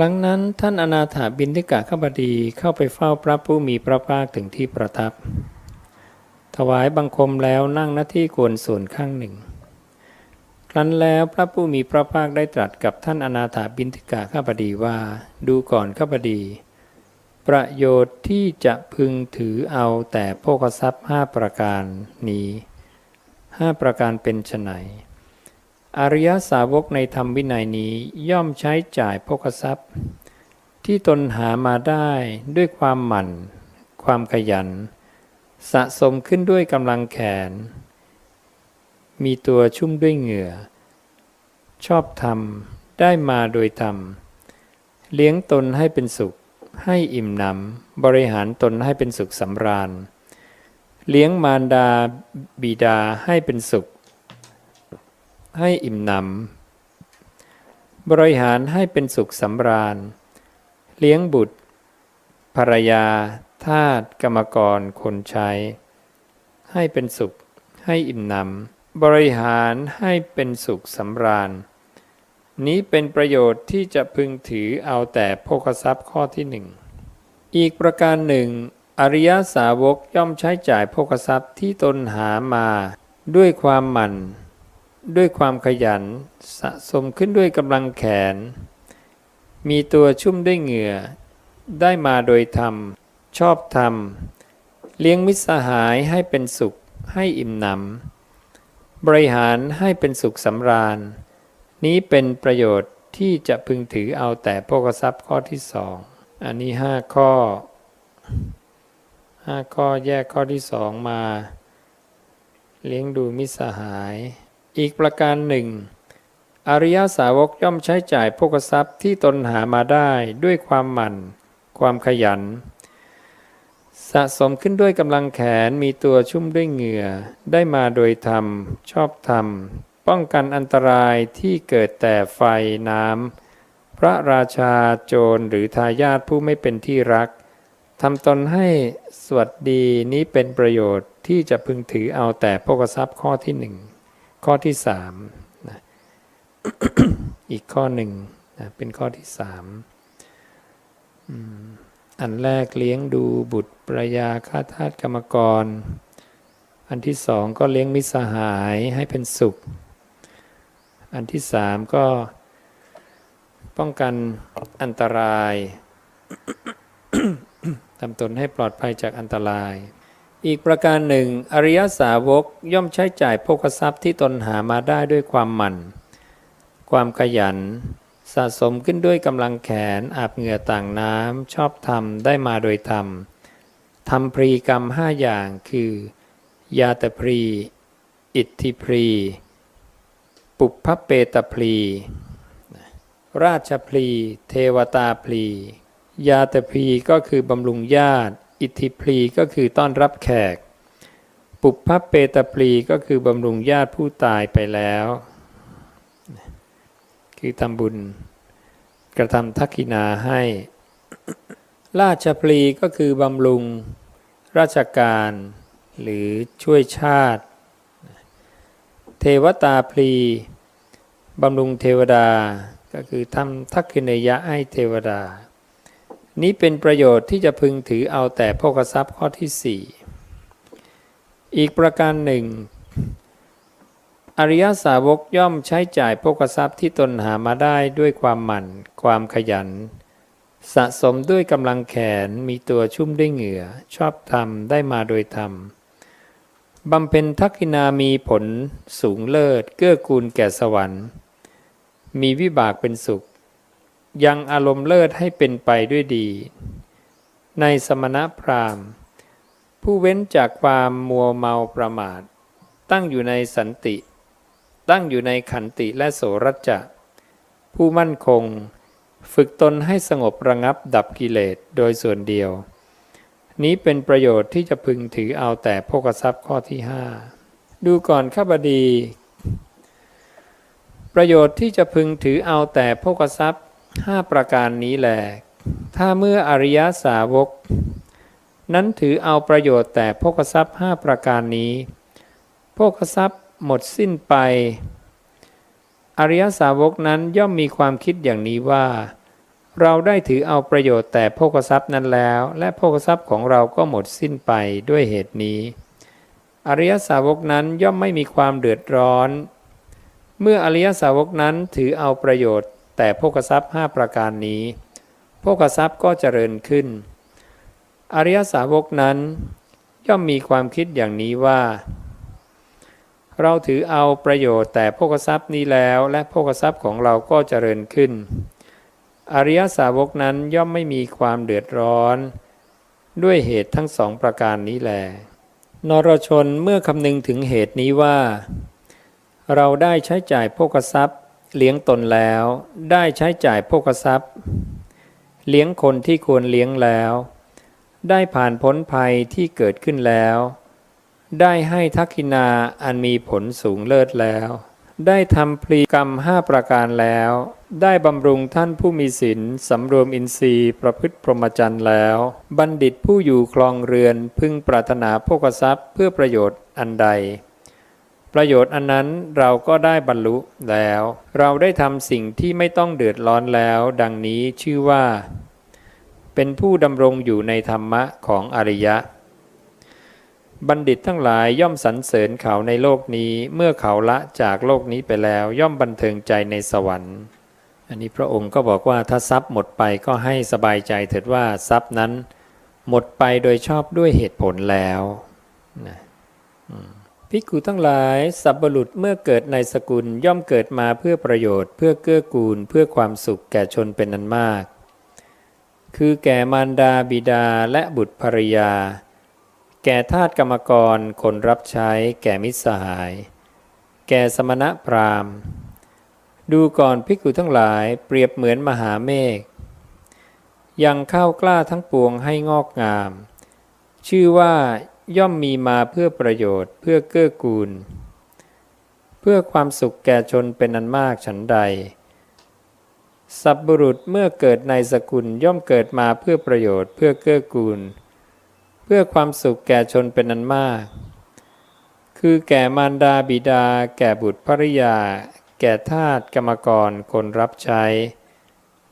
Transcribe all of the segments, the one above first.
รั้งนั้นท่านอนาถาบินทิกะขบดีเข้าไปเฝ้าพระผู้มีพระภาคถึงที่ประทับ ถวายบังคมแล้วนั่งหน้าที่ควรส่วนข้างหนึ่ง ครั้นแล้วพระผู้มีพระภาคได้ตรัสกับท่านอนาถาบินทิกะข้าพดีว่า ดูก่อนข้าพดี ประโยชน์ที่จะพึงถือเอาแต่โภคทรัพย์ห้าประการนี้ห้าประการเป็นไฉน อริยสาวกในธรรมวินัยนี้ย่อมใช้จ่ายโภคทรัพย์ ที่ตนหามาได้ด้วยความหมั่น ความขยัน สะสมขึ้นด้วยกำลังแขน มีตัวชุ่มด้วยเหงื่อ ชอบธรรมได้มาโดยธรรม เลี้ยงตนให้เป็นสุข ให้อิ่มหนำบริหารตนให้เป็นสุขสำราญ เลี้ยงมารดาบิดาให้เป็นสุข ให้อิ่มหนำ บริหารให้เป็นสุขสำราญ เลี้ยงบุตร ภรรยา ทาสกรรมกร คนใช้ ให้เป็นสุข ให้อิ่มหนำ บริหารให้เป็นสุขสำราญ นี้เป็นประโยชน์ที่จะพึงถือเอาแต่โภคทรัพย์ข้อที่หนึ่ง อีกประการหนึ่ง อริยสาวกย่อมใช้จ่ายโภคทรัพย์ที่ตนหามาด้วยความหมั่น ด้วยความขยัน สะสมขึ้นด้วยกำลังแขน มีตัวชุ่มด้วยเหงื่อ ได้มาโดยธรรม ชอบธรรม เลี้ยงมิตรสหายให้เป็นสุขให้อิ่มหนำ บริหารให้เป็นสุขสำราญ นี้เป็นประโยชน์ที่จะพึงถือเอาแต่โภคทรัพย์ข้อที่สองอันนี้ห้าข้อห้าข้อแยกข้อที่สองมา เลี้ยงดูมิตรสหาย อีกประการหนึ่ง อริยสาวกย่อมใช้จ่ายโภคทรัพย์ที่ตนหามาได้ด้วยความหมั่น ความขยัน สะสมขึ้นด้วยกำลังแขนมีตัวชุ่มด้วยเหงื่อ ได้มาโดยธรรม ชอบธรรม ป้องกันอันตรายที่เกิดแต่ไฟน้ำพระราชาโจรหรือทายาทผู้ไม่เป็นที่รักทำตนให้สวัสดีนี้เป็นประโยชน์ที่จะพึงถือเอาแต่โภคทรัพย์ข้อที่หนึ่ง ข้อที่สามนะอีกข้อหนึ่งนะเป็นข้อที่สามอันแรกเลี้ยงดูบุตรประยาข้าทาสกรรมกร อันที่สองก็เลี้ยงมิสหายให้เป็นสุข อันที่สามก็ป้องกันอันตรายทำตนให้ปลอดภัยจากอันตราย อีกประการหนึ่ง อริยสาวกย่อมใช้จ่ายโภคทรัพย์ที่ตนหามาได้ด้วยความหมั่น ความขยัน สะสมขึ้นด้วยกำลังแขนอาบเหงื่อต่างน้ำชอบธรรมได้มาโดยธรรมทำพรีกรรมห้าอย่างคือ ยาตพรี อิทธิพรี ปุพพเปตพลีราชพลีเทวตาพลียาตพลีก็คือบำรุงญาติ อิทธิพลีก็คือต้อนรับแขก ปุพพเปตพลีก็คือบำรุงญาติผู้ตายไปแล้ว คือทำบุญกระทำทักขินาให้ ราชพลีก็คือบำรุงราชการหรือช่วยชาติ เทวตาพลีบำรุงเทวดาก็คือทำทักขินยะให้เทวดา นี้เป็นประโยชน์ที่จะพึงถือเอาแต่โภคทรัพย์ข้อที่สี่อีกประการหนึ่ง อริยสาวกย่อมใช้จ่ายโภคทรัพย์ที่ตนหามาได้ด้วยความหมั่น ความขยัน สะสมด้วยกำลังแขนมีตัวชุ่มด้วยเหงื่อ ชอบธรรมได้มาโดยธรรมบำเพ็ญทักขินามีผลสูงเลิศ เกื้อกูลแก่สวรรค์ มีวิบากเป็นสุข ยังอารมณ์เลิศให้เป็นไปด้วยดี ในสมณพราหมณ์ ผู้เว้นจากความมัวเมาประมาท ตั้งอยู่ในสันติ ตั้งอยู่ในขันติและโสรัจจะ ผู้มั่นคง ฝึกตนให้สงบระงับดับกิเลสโดยส่วนเดียว นี้เป็นประโยชน์ที่จะพึงถือเอาแต่โภคทรัพย์ข้อที่ห้าดูก่อนข้าบดี ประโยชน์ที่จะพึงถือเอาแต่โภคทรัพย์ ห้าประการนี้แหลถ้าเมื่ออริยสาวก นั้นถือเอาประโยชน์แต่โภคทรัพย์ห้าประการนี้โภคทรัพย์หมดสิ้นไป อริยสาวกนั้นย่อมมีความคิดอย่างนี้ว่า เราได้ถือเอาประโยชน์แต่โภคทรัพย์นั้นแล้ว และโภคทรัพย์ของเราก็หมดสิ้นไปด้วยเหตุนี้ อริยสาวกนั้นย่อมไม่มีความเดือดร้อน เมื่ออริยสาวกนั้นถือเอาประโยชน์ แต่โภคทรัพย์ห้าประการนี้โภคทรัพย์ก็เจริญขึ้น อริยสาวกนั้น ย่อมมีความคิดอย่างนี้ว่า เราถือเอาประโยชน์แต่โภคทรัพย์นี้แล้ว และโภคทรัพย์ของเราก็เจริญขึ้น อริยสาวกนั้นย่อมไม่มีความเดือดร้อน ด้วยเหตุทั้งสองประการนี้แลนรชนเมื่อคำนึงถึงเหตุนี้ว่า เราได้ใช้จ่ายโภคทรัพย์ เลี้ยงตนแล้วได้ใช้จ่ายโภคทรัพย์ เลี้ยงคนที่ควรเลี้ยงแล้ว ได้ผ่านพ้นภัยที่เกิดขึ้นแล้ว ได้ให้ทักขินาอันมีผลสูงเลิศแล้ว ได้ทำพลีกรรมห้าประการแล้ว ได้บำรุงท่านผู้มีศีลสำรวมอินทรีย์ประพฤติพรหมจรรย์แล้ว บัณฑิตผู้อยู่คลองเรือนพึงปรารถนาโภคทรัพย์เพื่อประโยชน์อันใด ประโยชน์อันนั้นเราก็ได้บรรลุแล้ว เราได้ทำสิ่งที่ไม่ต้องเดือดร้อนแล้ว ดังนี้ชื่อว่า เป็นผู้ดำรงอยู่ในธรรมะของอริยะ บัณฑิตทั้งหลายย่อมสรรเสริญเขาในโลกนี้เมื่อเขาละจากโลกนี้ไปแล้ว ย่อมบันเทิงใจในสวรรค์ อันนี้พระองค์ก็บอกว่าถ้าทรัพย์หมดไปก็ให้สบายใจเถิดว่าทรัพย์นั้น หมดไปโดยชอบด้วยเหตุผลแล้วนะอืม ภิกขุทั้งหลาย สัพบุรุษเมื่อเกิดในสกุลย่อมเกิดมาเพื่อประโยชน์ เพื่อเกื้อกูล เพื่อความสุขแก่ชนเป็นนันมาก คือแก่มารดาบิดาและบุตรภรรยา แก่ทาสกรรมกรคนรับใช้ แก่มิตรสหาย แก่สมณะพราหมณ์ ดูก่อนภิกขุทั้งหลายเปรียบเหมือนมหาเมฆยังข้าวกล้าทั้งปวงให้งอกงาม ชื่อว่า ย่อมมีมาเพื่อประโยชน์เพื่อเกื้อกูล เพื่อความสุขแก่ชนเป็นอันมากฉันใด สัพบุรุษเมื่อเกิดในสกุลย่อมเกิดมาเพื่อประโยชน์เพื่อเกื้อกูล เพื่อความสุขแก่ชนเป็นอันมาก คือแก่มารดาบิดา แก่บุตรภริยา แก่ทาสกรรมกรคนรับใช้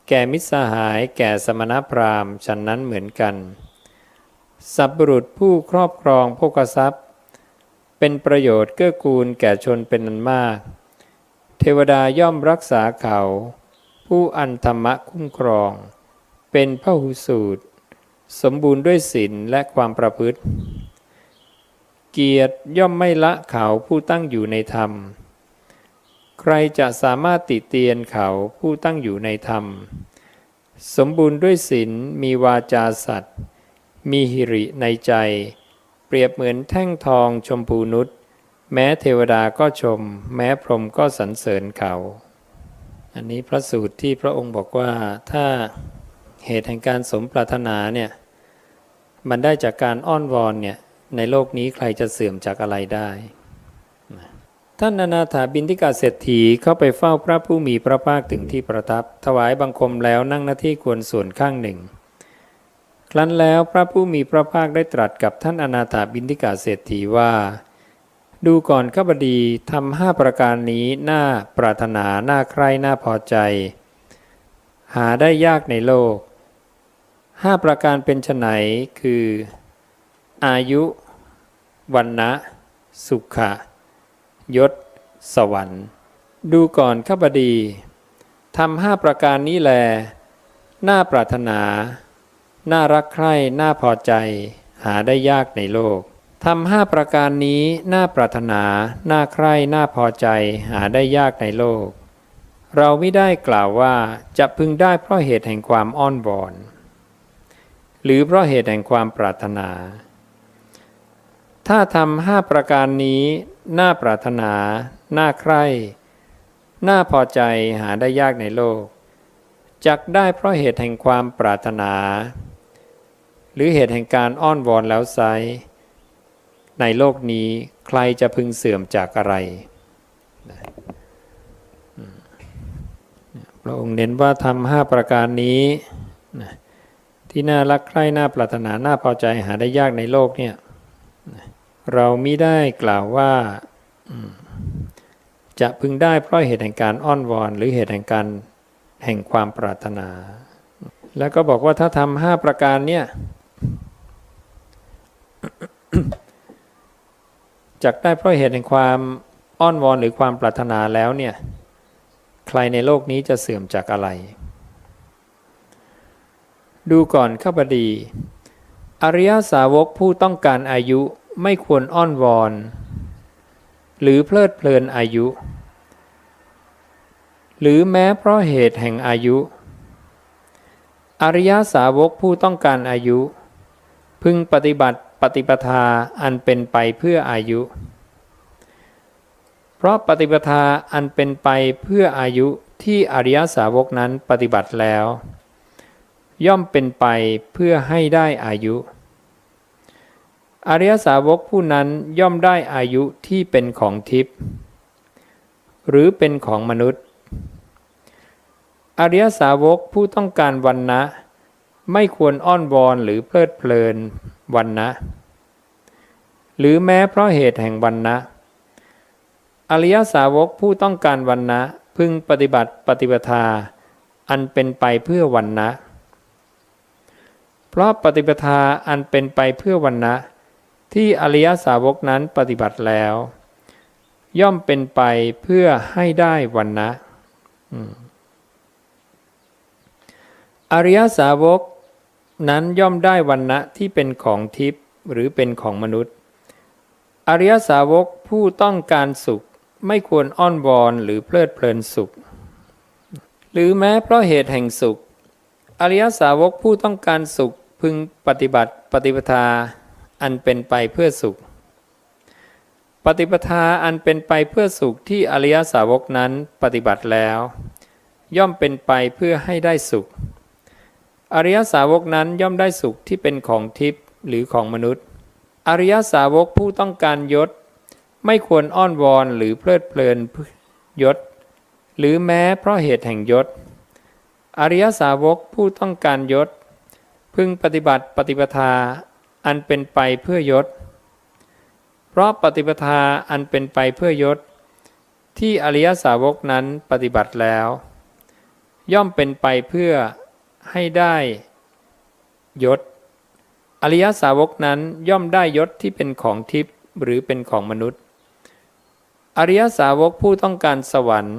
แก่มิตรสหาย แก่สมณพราหมณ์ฉันนั้นเหมือนกัน สัพบุรุษผู้ครอบครองโภคทรัพย์ เป็นประโยชน์เกื้อกูลแก่ชนเป็นอันมาก เทวดาย่อมรักษาเขา ผู้อันธรรมะคุ้มครอง เป็นพระหุสูตร สมบูรณ์ด้วยศีลและความประพฤติ เกียรติย่อมไม่ละเขาผู้ตั้งอยู่ในธรรม ใครจะสามารถติเตียนเขาผู้ตั้งอยู่ในธรรม สมบูรณ์ด้วยศีลมีวาจาสัตย์ มีหิริในใจ เปรียบเหมือนแท่งทองชมพูนุษแม้เทวดาก็ชม แม้พรหมก็สรรเสริญเขา อันนี้พระสูตรที่พระองค์บอกว่าถ้าเหตุแห่งการสมปรารถนาเนี่ยมันได้จากการอ้อนวอนเนี่ยในโลกนี้ใครจะเสื่อมจากอะไรได้ ท่านอนาถาบินทิกาเศรษฐีเข้าไปเฝ้าพระผู้มีพระภาคถึงที่ประทับ ถวายบังคมแล้วนั่งหน้าที่ควรส่วนข้างหนึ่ง ครั้นแล้วพระผู้มีพระภาคได้ตรัสกับท่านอนาถาบินทิกาเศรษฐีว่า ดูก่อนข้าบดีทำห้าประการนี้น่าปรารถนาน่าใคร่น่าพอใจ หาได้ยากในโลกห้าประการเป็นไนคือ อายุวันนะสุขะยศ สวรรค์ ดูก่อนข้าบดีทำห้าประการนี้แล น่าปรารถนา น่ารักใคร่น่าพอใจ หาได้ยากในโลกทำห้าประการนี้น่าปรารถนา น่าใคร่น่าพอใจ หาได้ยากในโลก เราไม่ได้กล่าวว่าจะพึงได้เพราะเหตุแห่งความอ้อนวอน หรือเพราะเหตุแห่งความปรารถนา ถ้าทำห้าประการนี้ น่าปรารถนา น่าใคร่ น่าพอใจหาได้ยากในโลกจักได้เพราะเหตุแห่งความปรารถนา หรือเหตุแห่งการอ้อนวอนแล้วไซในโลกนี้ใครจะพึงเสื่อมจากอะไรพระองค์เน้นว่าทำห้าประการนี้ที่น่ารักใคร่น่าปรารถนาน่าพอใจหาได้ยากในโลกเนี่ยเรามิได้กล่าวว่าจะพึงได้เพราะเหตุแห่งการอ้อนวอน หรือเหตุแห่งการแห่งความปรารถนา แล้วก็บอกว่าถ้าทำห้าประการเนี่ย จักได้เพราะเหตุแห่งความอ้อนวอนหรือความปรารถนาแล้วเนี่ย ใครในโลกนี้จะเสื่อมจากอะไร ดูก่อนข้าพดี อริยสาวกผู้ต้องการอายุไม่ควรอ้อนวอน หรือเพลิดเพลินอายุ หรือแม้เพราะเหตุแห่งอายุ อริยสาวกผู้ต้องการอายุ พึงปฏิบัติ ปฏิปทาอันเป็นไปเพื่ออายุ เพราะปฏิปทาอันเป็นไปเพื่ออายุที่อริยสาวกนั้นปฏิบัติแล้ว ย่อมเป็นไปเพื่อให้ได้อายุ อริยสาวกผู้นั้นย่อมได้อายุที่เป็นของทิพย์หรือเป็นของมนุษย์ อริยสาวกผู้ต้องการวันนะ ไม่ควรอ้อนวอนหรือเพลิดเพลิน วันนะหรือแม้เพราะเหตุแห่งวันนะอริยสาวกผู้ต้องการวันนะพึงปฏิบัติปฏิปทา อันเป็นไปเพื่อวันนะเพราะปฏิปทาอันเป็นไปเพื่อวันนะที่อริยสาวกนั้นปฏิบัติแล้ว ย่อมเป็นไปเพื่อให้ได้วันนะอริยสาวก นั้นย่อมได้วันนะที่เป็นของทิพย์หรือเป็นของมนุษย์ อริยสาวกผู้ต้องการสุขไม่ควรอ้อนวอนหรือเพลิดเพลินสุข หรือแม้เพราะเหตุแห่งสุข อริยสาวกผู้ต้องการสุขพึงปฏิบัติปฏิปทาอันเป็นไปเพื่อสุข ปฏิปทาอันเป็นไปเพื่อสุขที่อริยสาวกนั้นปฏิบัติแล้ว ย่อมเป็นไปเพื่อให้ได้สุข อริยสาวกนั้นย่อมได้สุขที่เป็นของทิพย์หรือของมนุษย์ อริยสาวกผู้ต้องการยศ ไม่ควรอ้อนวอนหรือเพลิดเพลินยศ หรือแม้เพราะเหตุแห่งยศ อริยสาวกผู้ต้องการยศ พึงปฏิบัติปฏิปทาอันเป็นไปเพื่อยศ เพราะปฏิปทาอันเป็นไปเพื่อยศ ที่อริยสาวกนั้นปฏิบัติแล้ว ย่อมเป็นไปเพื่อ ให้ได้ยศ อริยสาวกนั้นย่อมได้ยศที่เป็นของทิพย์หรือเป็นของมนุษย์ อริยสาวกผู้ต้องการสวรรค์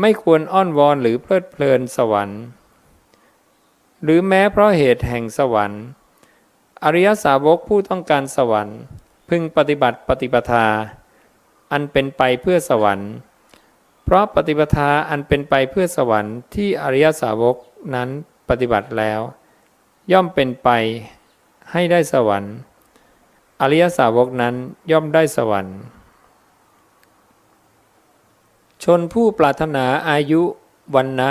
ไม่ควรอ้อนวอนหรือเพลิดเพลินสวรรค์ หรือแม้เพราะเหตุแห่งสวรรค์ อริยสาวกผู้ต้องการสวรรค์ พึงปฏิบัติปฏิปทา อันเป็นไปเพื่อสวรรค์ เพราะปฏิปทาอันเป็นไปเพื่อสวรรค์ที่อริยสาวกนั้นปฏิบัติแล้ว ย่อมเป็นไปให้ได้สวรรค์ อริยสาวกนั้นย่อมได้สวรรค์ ชนผู้ปรารถนาอายุวันนะ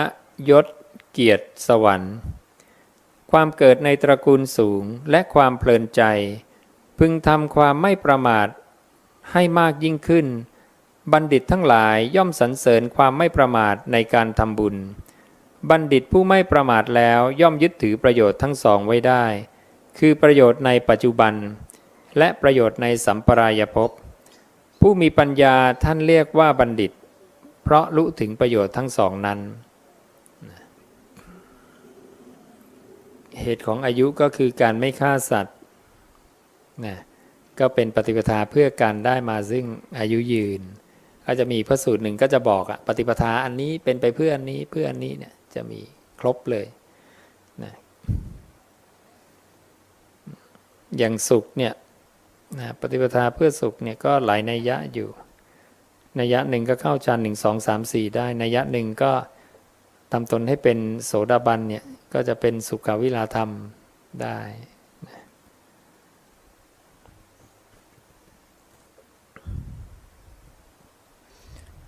ยศ เกียรติสวรรค์ ความเกิดในตระกูลสูงและความเพลินใจ พึงทำความไม่ประมาทให้มากยิ่งขึ้น บัณฑิตทั้งหลายย่อมสรรเสริญความไม่ประมาทในการทำบุญ บัณฑิตผู้ไม่ประมาทแล้วย่อมยึดถือประโยชน์ทั้งสองไว้ได้ คือประโยชน์ในปัจจุบัน และประโยชน์ในสัมปรายภพ ผู้มีปัญญาท่านเรียกว่าบัณฑิต เพราะรู้ถึงประโยชน์ทั้งสองนั้น เหตุของอายุก็คือการไม่ฆ่าสัตว์นะก็เป็นปฏิปทาเพื่อการได้มาซึ่งอายุยืน ก็จะมีพระสูตรหนึ่งก็จะบอกอะปฏิปทาอันนี้เป็นไปเพื่ออันนี้เพื่ออันนี้เนี่ยจะมีครบเลยนะอย่างสุขเนี่ยนะปฏิปทาเพื่อสุขเนี่ยก็หลายนัยยะอยู่นัยยะหนึ่งก็เข้าฌานหนึ่งสองสามสี่ได้นัยยะหนึ่งก็ทำตนให้เป็นโสดาบันเนี่ยก็จะเป็นสุขวิลาธรรมได้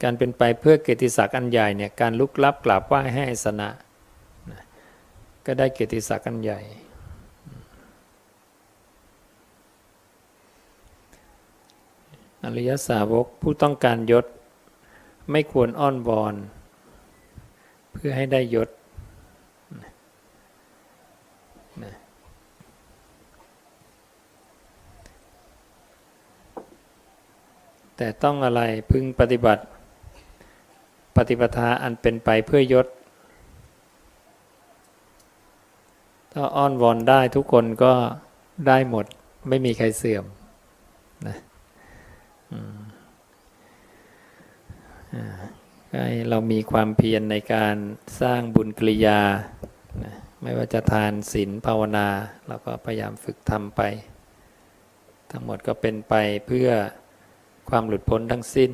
การเป็นไปเพื่อเกียรติศักดิ์อันใหญ่เนี่ยการลุกลับกราบไหว้ให้สนะก็ได้เกียรติศักดิ์อันใหญ่ อริยสาวกผู้ต้องการยศไม่ควรอ้อนวอน เพื่อให้ได้ยศแต่ต้องอะไรพึงปฏิบัติ ปฏิปทาอันเป็นไปเพื่อยศ ถ้าอ้อนวอนได้ทุกคนก็ได้หมดไม่มีใครเสื่อมนะอืมอ่าให้เรามีความเพียรในการสร้างบุญกิริยานะไม่ว่าจะทานศีลภาวนาเราก็พยายามฝึกทำไป ทั้งหมดก็เป็นไปเพื่อความหลุดพ้นทั้งสิ้น